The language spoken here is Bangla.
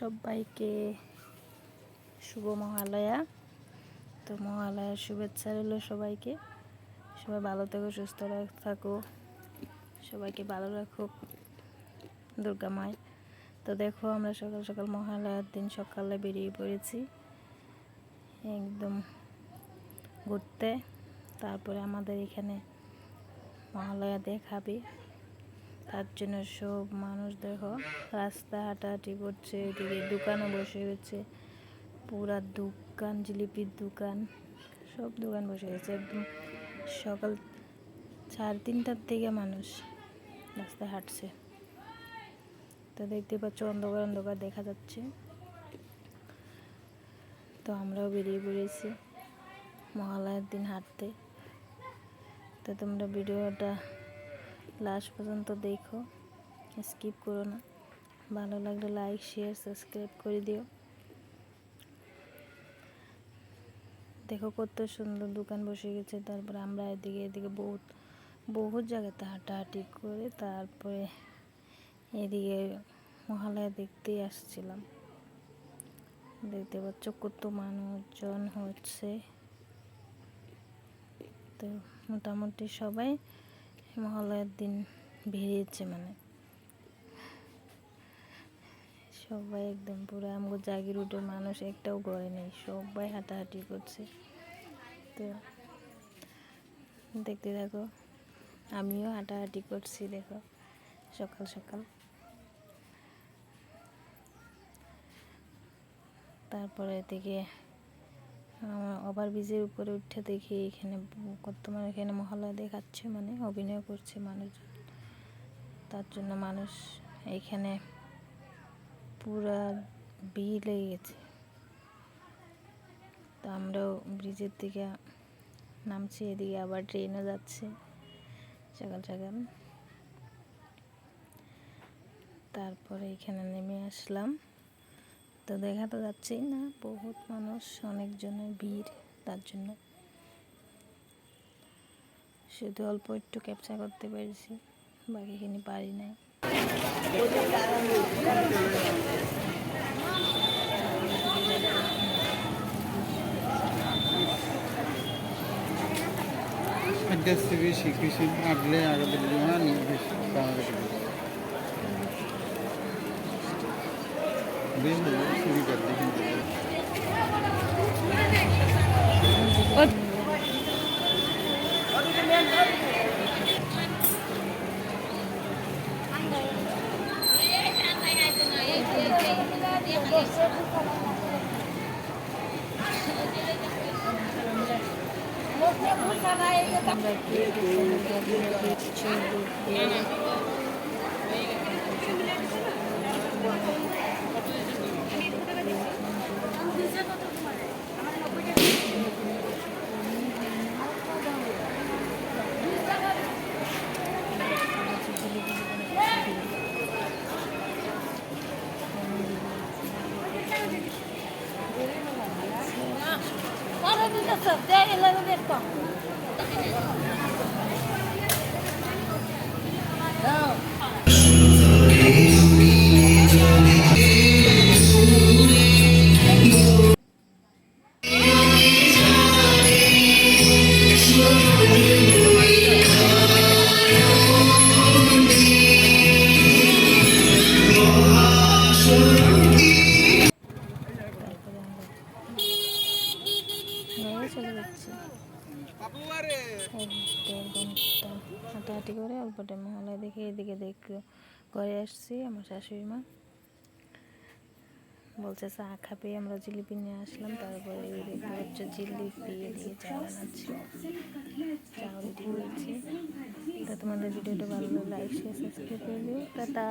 সবাইকে শুভ মহালয়া। তো মহালয়ার শুভেচ্ছা রইল সবাইকে। সবাই ভালো থেকো, সুস্থ থাকো। সবাইকে ভালো রাখো, দুর্গা মায় তো দেখো আমরা সকাল সকাল মহালয়ার দিন সকালে বেরিয়ে পড়েছি। একদম ঘুরতে। তারপরে আমাদের এখানে মহালয়া দেখাবে। তার জন্য সব মানুষ দেখো রাস্তা হাঁটাহাঁটি করছে, এদিকে দোকানও বসে গেছে পুরা দোকান, জিলিপির দোকান, সব দোকান বসে গেছে একদম সকাল সাড়ে তিনটার দিকে মানুষ রাস্তায় হাঁটছে। তো দেখতে পাচ্ছ অন্ধকার অন্ধকার দেখা যাচ্ছে। তো আমরাও বেরিয়ে পড়েছি মহালয়ার দিন হাঁটতে। তো তোমরা ভিডিওটা লাস্ট পর্যন্ত দেখো। স্কিপ করো না। ভালো লাগলে লাইক শেয়ার সাবস্ক্রাইব করে দিও। দেখো কত সুন্দর দোকান বসে গেছে। তারপরে আমরা এদিকে এদিকে বহুত বহুত জায়গাতে হাঁটাহাঁটি করে তারপরে এদিকে মহালয়া দেখতেই আসছিলাম। দেখতে পাচ্ছ কত মানুষজন হচ্ছে। তো মোটামুটি সবাই মহালয়ার দিন বেরিয়েছে মানে। সবাই একদম পুরো আমগো জাগির উঠে মানুষ একটাও ঘরে নেই, সবাই হাঁটাহাঁটি করছে। তো দেখতে দেখো আমিও হাঁটাহাঁটি করছি, দেখো, সকাল সকাল। তারপরে এদিকে ওভার ব্রিজের উপরে উঠে দেখি এখানে কত মানে এখানে মহালয়া দেখাচ্ছে মানে অভিনয় করছে মানুষজন। তার জন্য মানুষ এইখানে পুরা ভিড় লেগে গেছে। তো আমরাও ব্রিজের দিকে নামছি, এদিকে আবার ট্রেনও যাচ্ছে সকাল সকাল। তারপরে এখানে নেমে আসলাম। তো দেখা তো যাচ্ছেই না, বহুত মানুষ, অনেকজনের ভিড়, তার জন্য। শুধু অল্প একটু ক্যাপচার করতে পেরেছি, বাকিখানি পারি নাই। আগে শিখেছি আগলে আগে দিল্লি না নিয়ে शुरू कर दी Thank you. গিয়ে দোকানে গিয়ে দেখছি দেখতে চলে যাচ্ছি। হাঁটাহাঁটি করে অল্প টাইম মহালয় দেখে এদিকে দেখ, ঘরে আসছি আমার শাশুড়ি মা। বলছে, চা খাবে, আমরা জিলিপি নিয়ে আসলাম। তারপরে হচ্ছে জিলিপি দিয়ে চা বানাচ্ছি। চা রেডি হয়েছে তা তোমাদের ভিডিওটা ভালো লাগলে লাইক শেয়ার সাবস্ক্রাইব করে দিও। টাটা।